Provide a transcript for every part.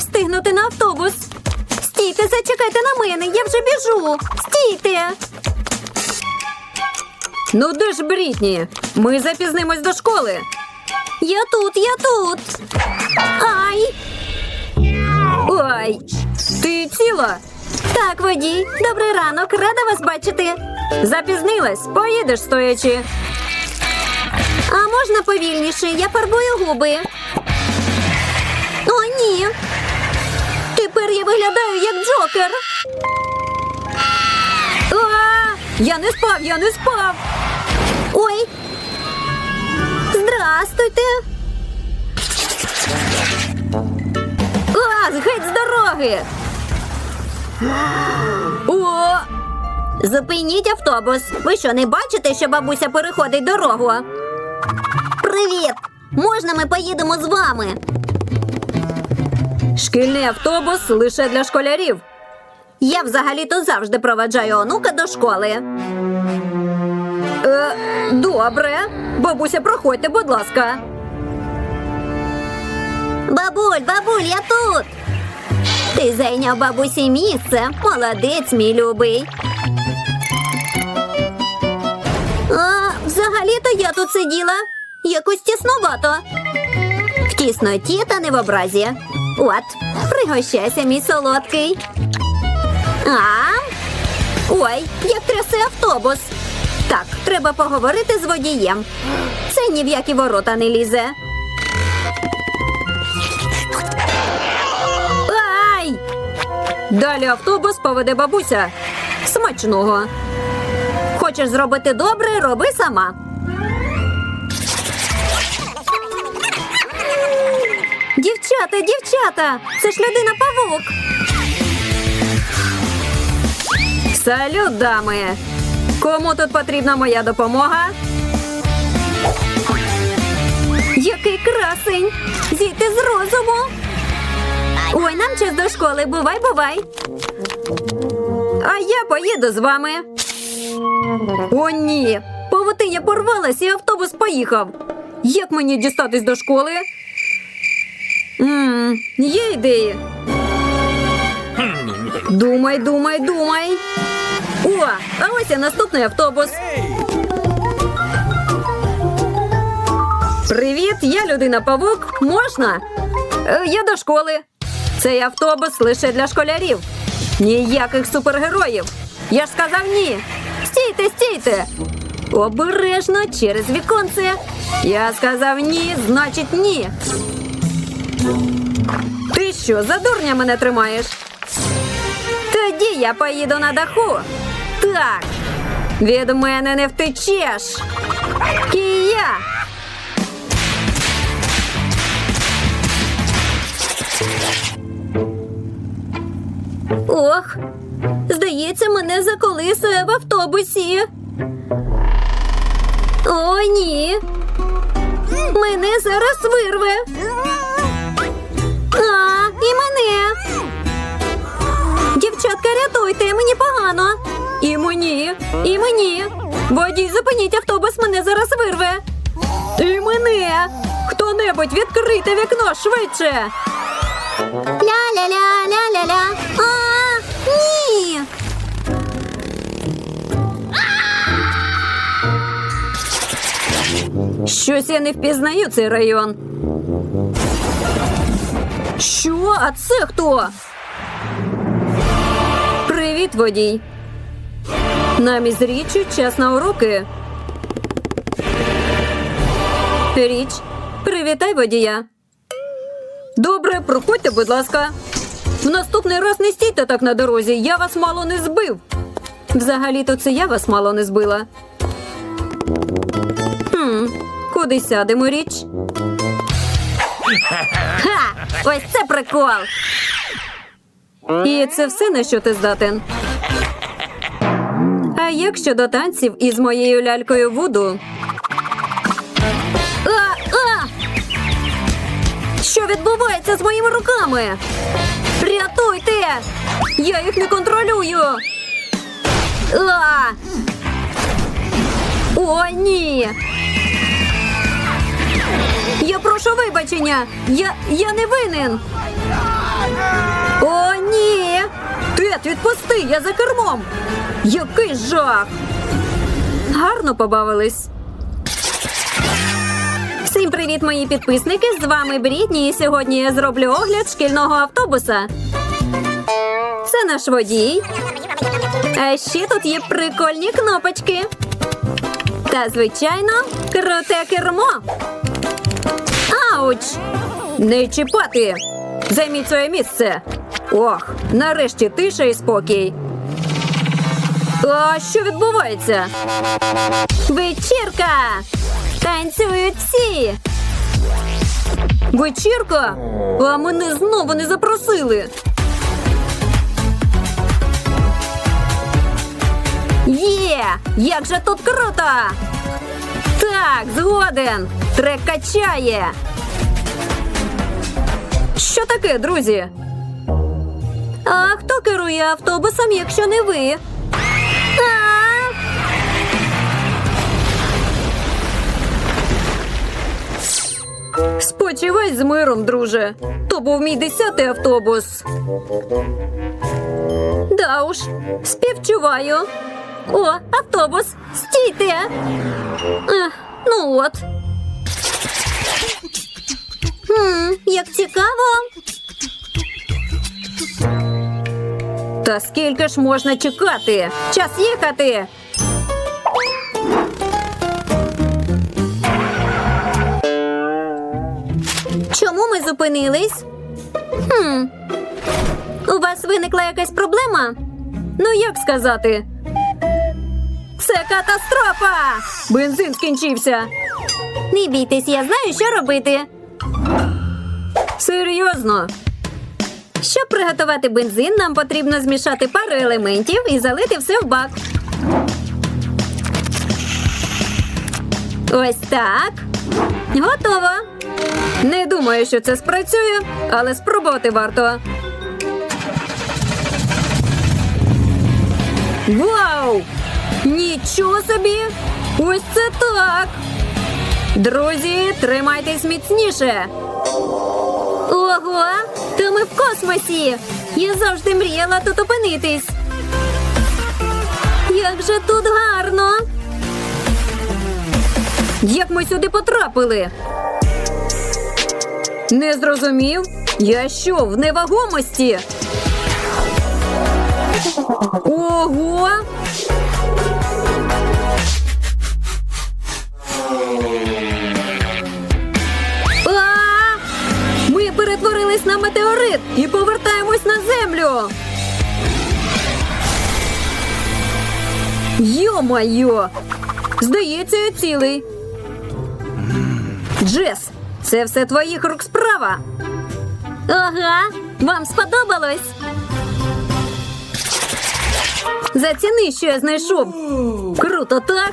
встигнути на автобус. Стійте, зачекайте на мене, я вже біжу. Стійте. Ну де ж Брітні? Ми запізнимось до школи. Я тут, я тут. Ай! Ой, ти ціла? Так, водій. Добрий ранок, рада вас бачити. Запізнилась, поїдеш стоячи. А можна повільніше? Я фарбую губи. О, ні. Тепер я виглядаю як Джокер. Я не спав, я не спав. Ой. Здрастуйте. А, геть з дороги. О! Зупиніть автобус. Ви що, не бачите, що бабуся переходить дорогу? Привіт! Можна ми поїдемо з вами? Шкільний автобус лише для школярів. Я взагалі-то завжди проведжаю онука до школи. Е, добре. Бабуся, проходьте, будь ласка. Бабуль, бабуль, я тут. Ти зайняв бабусі місце. Молодець, мій любий. А, взагалі-то я тут сиділа. Якось тіснувато. В тісноті та не в образі. От, пригощайся, мій солодкий. А? Ой, як трясе автобус. Так, треба поговорити з водієм. Це ні в які ворота не лізе. Ай! Далі автобус поведе бабуся. Смачного. Хочеш зробити добре, роби сама. Дівчата, дівчата! Це ж людина павук. Салют, дами! Кому тут потрібна моя допомога? Який красень! Зійти з розуму! Ой, нам час до школи. Бувай, бувай. А я поїду з вами. О, ні. Павутиня порвалась і автобус поїхав. Як мені дістатись до школи? Ммм, є ідеї. Думай, думай, думай. О, а ось і наступний автобус. Привіт, я людина павук. Можна? Е, Я до школи. Цей автобус лише для школярів. Ніяких супергероїв. Я ж сказав ні. Стійте, стійте. Обережно через віконце. Я сказав ні, значить ні. Ти що, за дурня мене тримаєш? Тоді я поїду на даху. Так. Від мене не втечеш. Кія. Ох, здається, мене заколисує в автобусі. О, ні. Мене зараз вирве. А, і мене. Дівчатка, рятуйте, мені погано. І мені, і мені. Водій, зупиніть автобус, мене зараз вирве. І мене. Хто-небудь відкрийте вікно швидше. Ля-ля-ля-ля-ля-ля. А, ні. Щось я не впізнаю цей район. Що? А це хто? Привіт, водій. Нам із річчю час на уроки. Річ, привітай водія. Добре, проходьте, будь ласка. В наступний раз не стійте так на дорозі, я вас мало не збив. Взагалі-то це я вас мало не збила. Хм, куди сядемо річ? Ха! Ось це прикол. І це все, на що ти здатен. А як щодо танців із моєю лялькою Вуду? А, а! Що відбувається з моїми руками? Рятуйте! Я їх не контролюю. А! О, ні! Я прошу вибачення. Я, я не винен. О, ні. Тет, відпусти, я за кермом. Який жах. Гарно побавились. Всім привіт, мої підписники! З вами Брітні, і сьогодні я зроблю огляд шкільного автобуса. Це наш водій. А ще тут є прикольні кнопочки. Та, звичайно, круте кермо. Ауч! Не чіпати! Займіть своє місце. Ох, нарешті тиша і спокій. А що відбувається? Вечірка! Танцюють всі! Вечірка? А мене знову не запросили. Є! Як же тут круто! Так, згоден! Трек качає. Що таке, друзі? А хто керує автобусом, якщо не ви? Спочивай з миром, друже. То був мій десятий автобус. Да уж, співчуваю. О, автобус, стійте. Ех, ну от. Хм, як цікаво. Та скільки ж можна чекати? Час їхати. Чому ми зупинились? Хм. У вас виникла якась проблема? Ну, як сказати? Це катастрофа! Бензин скінчився. Не бійтесь, я знаю, що робити. Серйозно. Щоб приготувати бензин, нам потрібно змішати пару елементів і залити все в бак. Ось так. Готово. Не думаю, що це спрацює, але спробувати варто. Вау! Нічого собі! Ось це так! Друзі, тримайтесь міцніше. Ого! Та ми в космосі! Я завжди мріяла тут опинитись. Як же тут гарно! Як ми сюди потрапили? Не зрозумів? Я що, в невагомості? Ого! Метеорит і повертаємось на землю. Йо-майо! Здається, я цілий. Джес, це все твоїх рук справа. Ага, вам сподобалось? Заціни, що я знайшов. Круто, так?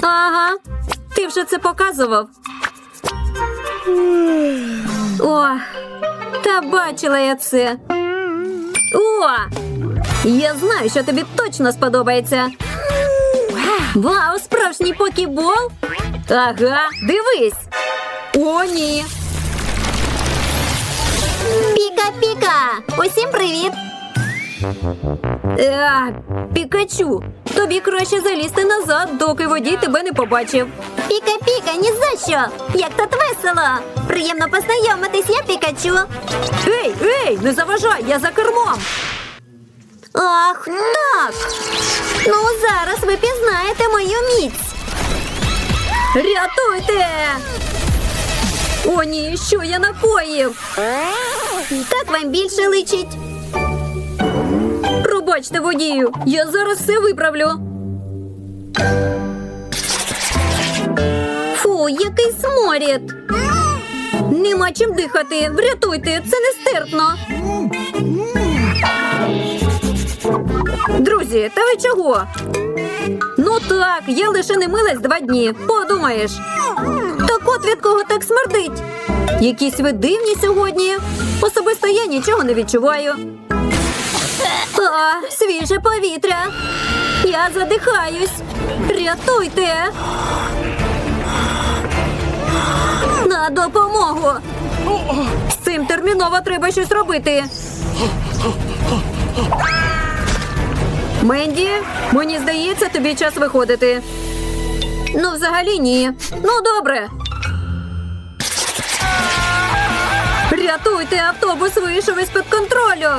Ага. Ти вже це показував. О, та бачила я це. О! Я знаю, що тобі точно сподобається. Вау, справжній покібол? Ага, дивись. О, ні. Піка-піка! Усім привіт! А, Пікачу, тобі краще залізти назад, доки водій тебе не побачив. Піка-піка, ні за що! Як тут весело! Приємно познайомитись, я Пікачу. Ей, ей, не заважай, я за кермом. Ах, так. Ну, зараз ви пізнаєте мою міць. Рятуйте! О, ні, що я накоїв? Так вам більше личить. Пробачте водію, я зараз все виправлю. Фу, який сморід. Нема чим дихати. Врятуйте, це нестерпно. Друзі, та ви чого? Ну так, я лише не милась два дні. Подумаєш. Так от від кого так смердить? Якісь ви дивні сьогодні. Особисто я нічого не відчуваю. А, свіже повітря. Я задихаюсь. Рятуйте. На допомогу! З цим терміново треба щось робити. Менді, мені здається, тобі час виходити. Ну, взагалі ні. Ну, добре. Рятуйте, автобус вийшов із-під контролю.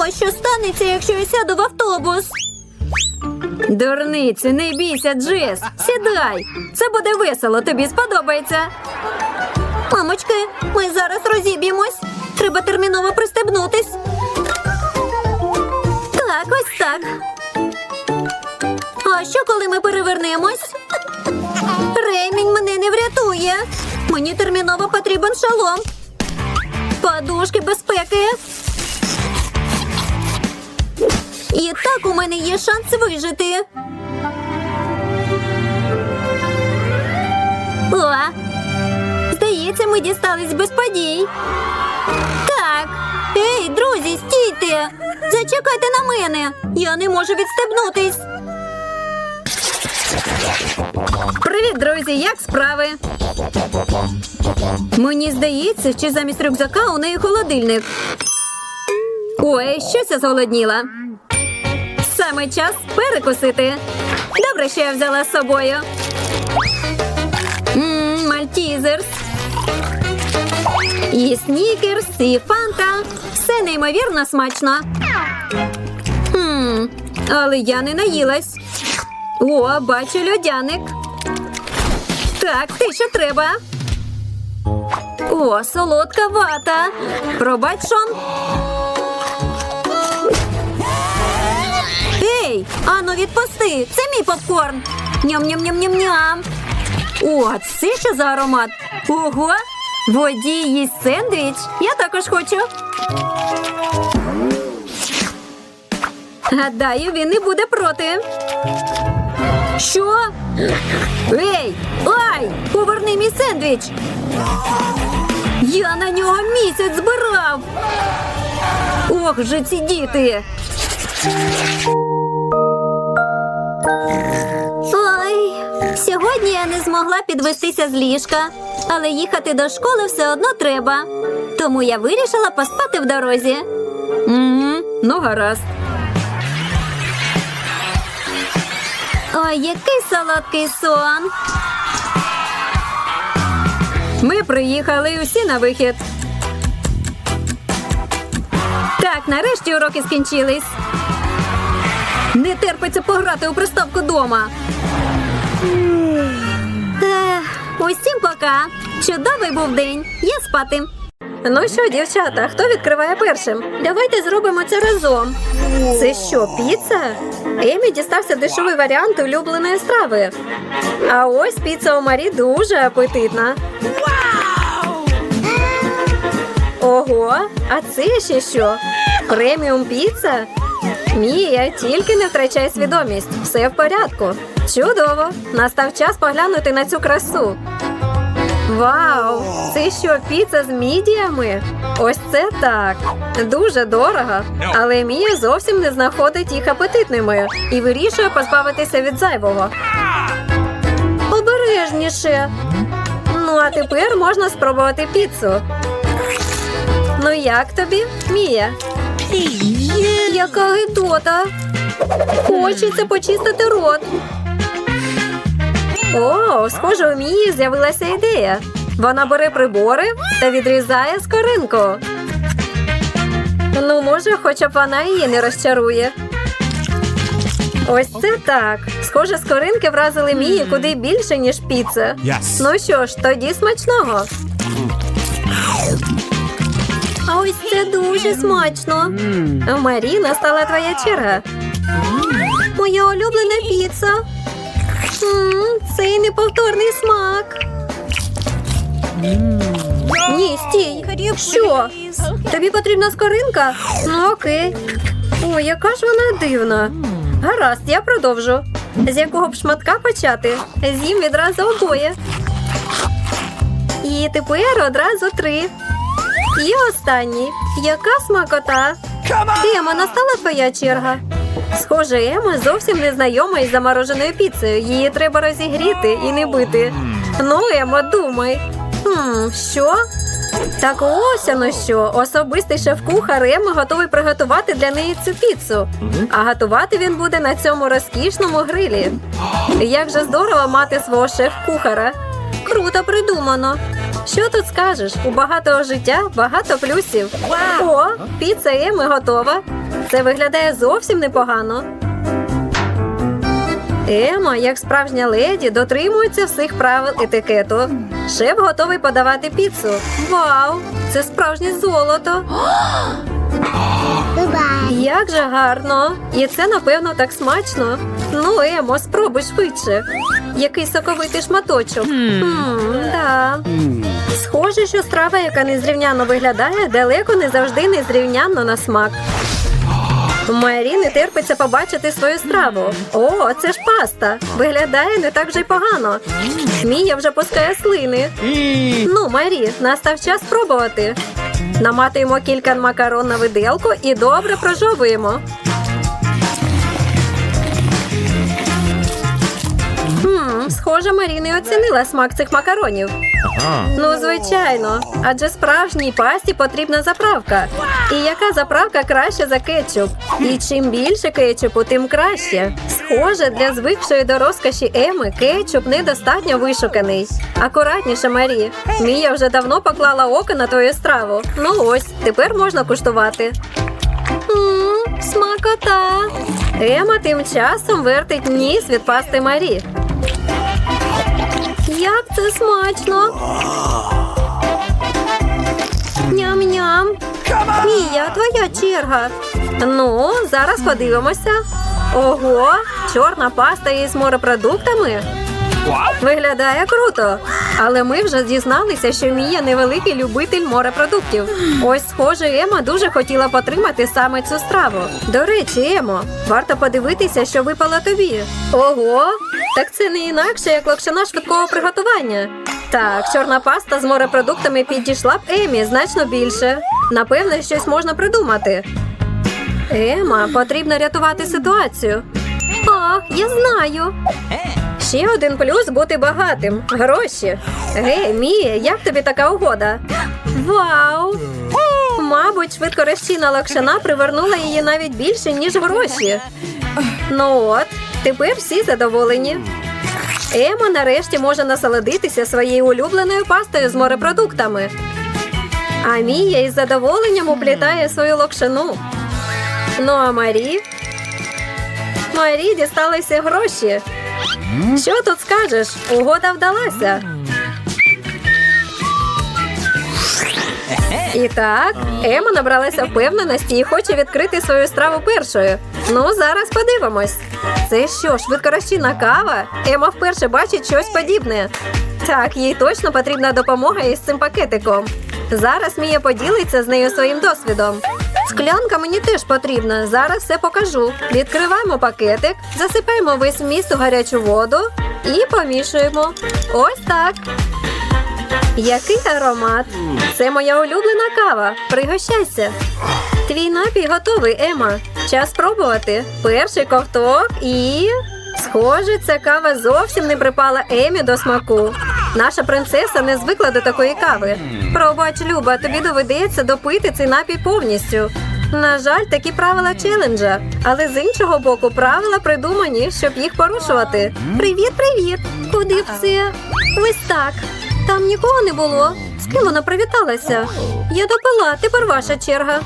Ось що станеться, якщо я сяду в автобус. Дурниці, не бійся, Джес. Сідай. Це буде весело, тобі сподобається. Мамочки, ми зараз розіб'ємось. Треба терміново пристебнутись. Так, ось так. А що, коли ми перевернемось? Ремінь мене не врятує. Мені терміново потрібен шолом. Подушки безпеки. І так у мене є шанс вижити. О, здається, ми дістались без подій. Так. Ей, друзі, стійте! Зачекайте на мене. Я не можу відстебнутись. Привіт, друзі! Як справи? Мені здається, що замість рюкзака у неї холодильник. Ой, щось я зголодніла. Саме час перекусити. Добре, що я взяла з собою. Мальтізерс. І снікерс, і фанта. Все неймовірно смачно. Хм, але я не наїлась. О, бачу льодяник. Так, те, що треба. О, солодка вата. Пробач, Шон. Ей, ану відпусти. Це мій попкорн. Ням-ням-ням-ням-ням. О, це що за аромат? Ого! Водій їсть сендвіч. Я також хочу. Гадаю, він не буде проти. Що? Ей! Ай! Поверни мій сендвіч! Я на нього місяць збирав. Ох же ці діти. Ой, сьогодні я не змогла підвестися з ліжка, але їхати до школи все одно треба. Тому я вирішила поспати в дорозі. Угу, ну гаразд. Ой, який солодкий сон. Ми приїхали усі на вихід. Так, нарешті уроки скінчились. Не терпиться пограти у приставку дома. Усім пока. Чудовий був день. Я спати. Ну що, дівчата, хто відкриває першим? Давайте зробимо це разом. Це що, піца? Емі дістався дешевий варіант улюбленої страви. А ось піца у Марі дуже апетитна. Ого, а це ще що? Преміум піца? Мія, тільки не втрачай свідомість. Все в порядку. Чудово! Настав час поглянути на цю красу. Вау! Це що, піца з мідіями? Ось це так. Дуже дорого. Але Мія зовсім не знаходить їх апетитними і вирішує позбавитися від зайвого. Обережніше. Ну, а тепер можна спробувати піцу. Ну як тобі, Мія? Яка гидота. Хочеться почистити рот. О, схоже, у Мії з'явилася ідея. Вона бере прибори та відрізає скоринку. Ну, може, хоча б вона її не розчарує. Ось це так. Схоже, скоринки вразили Мії куди більше, ніж піца. Yes. Ну що ж, тоді смачного. Дуже смачно. Марі, настала твоя черга. Моя улюблена піца. Цей неповторний смак. Ні, стій. Що? Тобі потрібна скоринка? Ну окей. О, яка ж вона дивна. Гаразд, я продовжу. З якого б шматка почати? З'їм відразу обоє. І тепер одразу три. І останній. Яка смакота? Ема, настала твоя черга. Схоже, Ема зовсім не знайома із замороженою піцею. Її треба розігріти і не бити. Ну, Ема, думай. Хм, що? Так ось воно що. Особистий шеф-кухар Еми готовий приготувати для неї цю піцу. А готувати він буде на цьому розкішному грилі. Як же здорово мати свого шеф-кухара. Круто придумано. Що тут скажеш? У багатого життя багато плюсів. О, піца Еми готова. Це виглядає зовсім непогано. Ема, як справжня леді, дотримується всіх правил етикету. Шеф готовий подавати піцу. Вау! Це справжнє золото. Як же гарно! І це, напевно, так смачно. Ну, Емо, спробуй швидше. Який соковитий шматочок. Хм, да. Схоже, що страва, яка незрівняно виглядає, далеко не завжди незрівнянно на смак. Марі не терпиться побачити свою страву. О, це ж паста. Виглядає не так вже й погано. Мія вже пускає слини. Ну, Марі, настав час спробувати. Наматуємо кілька макарон на виделку і добре прожовуємо. Схоже, Марі не оцінила смак цих макаронів. Ну, звичайно, адже справжній пасті потрібна заправка. І яка заправка краще за кетчуп? І чим більше кетчупу, тим краще. Схоже, для звикшої до розкоші Еми кетчуп недостатньо вишуканий. Акуратніше, Марі. Мія вже давно поклала око на твою страву. Ну ось, тепер можна куштувати. Мм, смакота. Ема тим часом вертить ніс від пасти Марі. Як це смачно! Ням-ням. Мія, твоя черга. Ну, зараз подивимося. Ого, чорна паста із морепродуктами. Виглядає круто. Але ми вже дізналися, що Мія невеликий любитель морепродуктів. Ось, схоже, Ема дуже хотіла потримати саме цю страву. До речі, Емо, варто подивитися, що випало тобі. Ого, так це не інакше, як локшина швидкого приготування. Так, чорна паста з морепродуктами підійшла б Емі значно більше. Напевне, щось можна придумати. Ема, потрібно рятувати ситуацію. Ах, я знаю. Ще один плюс бути багатим. Гроші. Гей, Мія, як тобі така угода? Вау! Мабуть, швидкорозчинна локшина привернула її навіть більше, ніж гроші. Ну от, тепер всі задоволені. Ема нарешті може насолодитися своєю улюбленою пастою з морепродуктами. А Мія із задоволенням уплітає свою локшину. Ну а Марі? Марі дісталися гроші. Що тут скажеш? Угода вдалася. І так, Ема набралася впевненості і хоче відкрити свою страву першою. Ну, зараз подивимось. Це що, швидкорозчинна кава? Ема вперше бачить щось подібне. Так, їй точно потрібна допомога із цим пакетиком. Зараз Мія поділиться з нею своїм досвідом. Склянка мені теж потрібна. Зараз все покажу. Відкриваємо пакетик, засипаємо весь вміст у гарячу воду і помішуємо. Ось так. Який аромат! Це моя улюблена кава. Пригощайся. Твій напій готовий, Ема. Час спробувати. Перший ковток і. Схоже, ця кава зовсім не припала Емі до смаку. Наша принцеса не звикла до такої кави. Пробач, Люба, тобі доведеться допити цей напій повністю. На жаль, такі правила челенджа. Але з іншого боку, правила придумані, щоб їх порушувати. Привіт, привіт! Куди це? Ось так. Там нікого не було. З ким вона привіталася? Я допила, тепер ваша черга.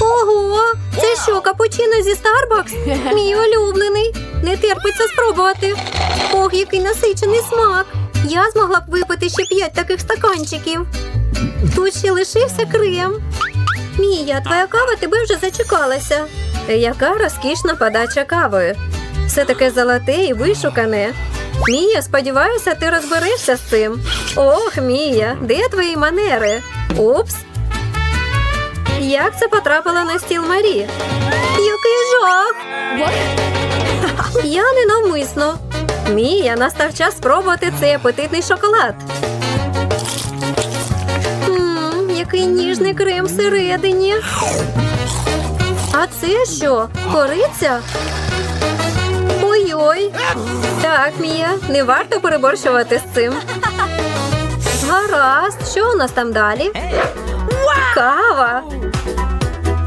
Ого, це що, капучино зі Starbucks? Мій улюблений. Не терпиться спробувати. Ох, який насичений смак. Я змогла б випити ще п'ять таких стаканчиків. Тут ще лишився крем. Мія, твоя кава тебе вже зачекалася. Яка розкішна подача кави. Все таке золоте і вишукане. Мія, сподіваюся, ти розберешся з цим. Ох, Мія, де твої манери? Упс. Як це потрапило на стіл Марі? Який жах! Я ненавмисно. Мія, настав час спробувати цей апетитний шоколад. Мм, який ніжний крем всередині. А це що? Кориця? Ой-ой. Так, Мія, не варто переборщувати з цим. Гаразд, що у нас там далі? Кава.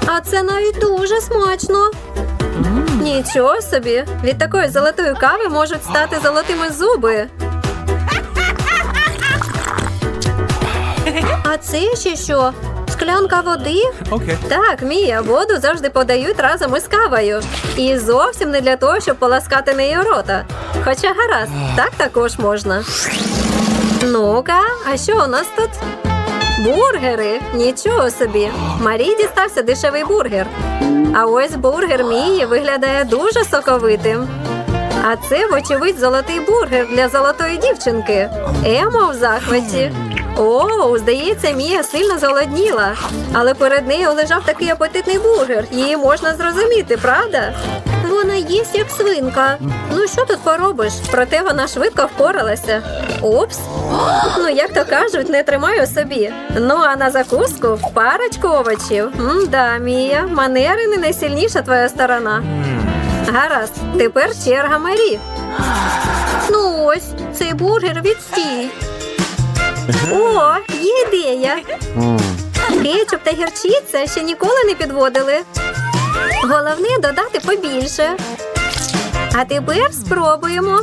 А це навіть дуже смачно. Нічого собі. Від такої золотої кави можуть стати золотими зуби. А це ще що? Склянка води? Okay. Так, Мія, воду завжди подають разом із кавою. І зовсім не для того, щоб поласкати нею рота. Хоча гаразд, так також можна. Ну-ка, а що у нас тут? Бургери. Нічого собі. Марії дістався дешевий бургер. А ось бургер Мії виглядає дуже соковитим. А це, вочевидь, золотий бургер для золотої дівчинки. Ема в захваті. О, здається, Мія сильно зголодніла. Але перед нею лежав такий апетитний бургер. Її можна зрозуміти, правда? Вона їсть як свинка. Ну що тут поробиш? Проте вона швидко впоралася. Упс. Ну, як то кажуть, не тримаю собі. Ну а на закуску парочку овочів. М-да, Мія, манери не найсильніша твоя сторона. Гаразд, тепер черга Марі. Ну ось, цей бургер відстій. О, є ідея. Кетчуп та гірчиця ще ніколи не підводили. Головне додати побільше. А тепер спробуємо.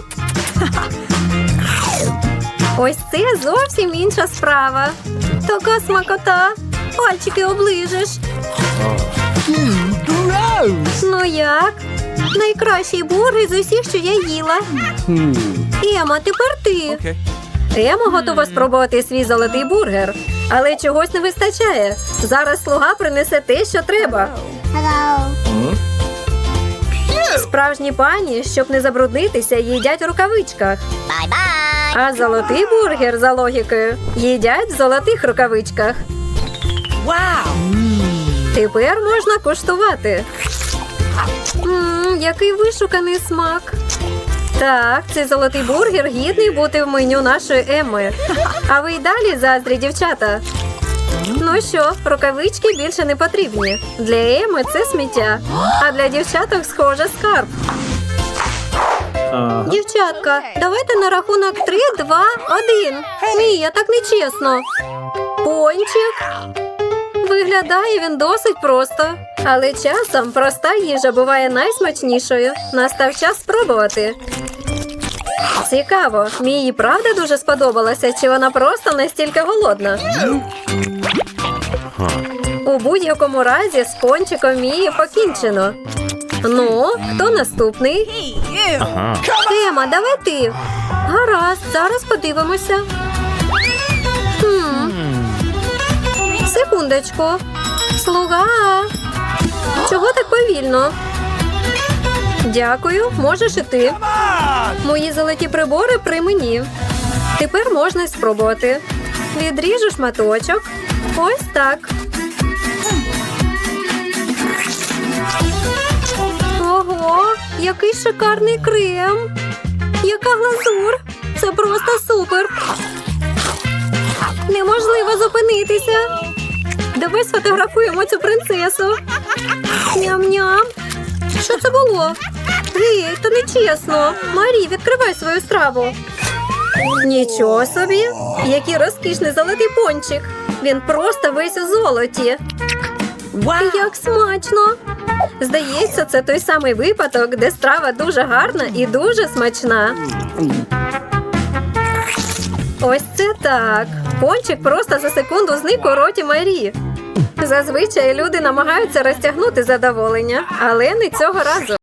Ось це зовсім інша справа. Така смакота. Пальчики оближеш. Ну як? Найкращий бургер з усіх, що я їла. Ема, тепер ти. Ема готова спробувати свій золотий бургер, але чогось не вистачає. Зараз слуга принесе те, що треба. Справжні пані, щоб не забруднитися, їдять у рукавичках. А золотий бургер за логікою їдять в золотих рукавичках. Тепер можна куштувати. Мм, який вишуканий смак. Так, цей золотий бургер гідний бути в меню нашої Емми. А ви й далі заздрі, дівчата. Ну що, рукавички більше не потрібні. Для Еми це сміття, а для дівчаток схоже скарб. Дівчатка, давайте на рахунок 3, 2, 1. Мія, так нечесно. Пончик. Виглядає він досить просто. Але часом проста їжа буває найсмачнішою. Настав час спробувати. Цікаво, Мії правда дуже сподобалася, чи вона просто настільки голодна? У будь-якому разі з пончиком Мії покінчено. Ну, хто наступний? Ема, давай ти. Гаразд, зараз подивимося. Хм. Секундочку. Слуга. Чого так повільно? Дякую, можеш і ти. Мої золоті прибори при мені. Тепер можна спробувати. Відріжу шматочок. Ось так. Ого, який шикарний крем. Яка глазур. Це просто супер. Неможливо зупинитися. Давай сфотографуємо цю принцесу. Ням-ням. Що це було? Гей, то не чесно. Марі, відкривай свою страву. Нічого собі. Який розкішний золотий пончик. Він просто весь у золоті. Як смачно! Здається, це той самий випадок, де страва дуже гарна і дуже смачна. Ось це так. Пончик просто за секунду зник у роті Марі. Зазвичай люди намагаються розтягнути задоволення, але не цього разу.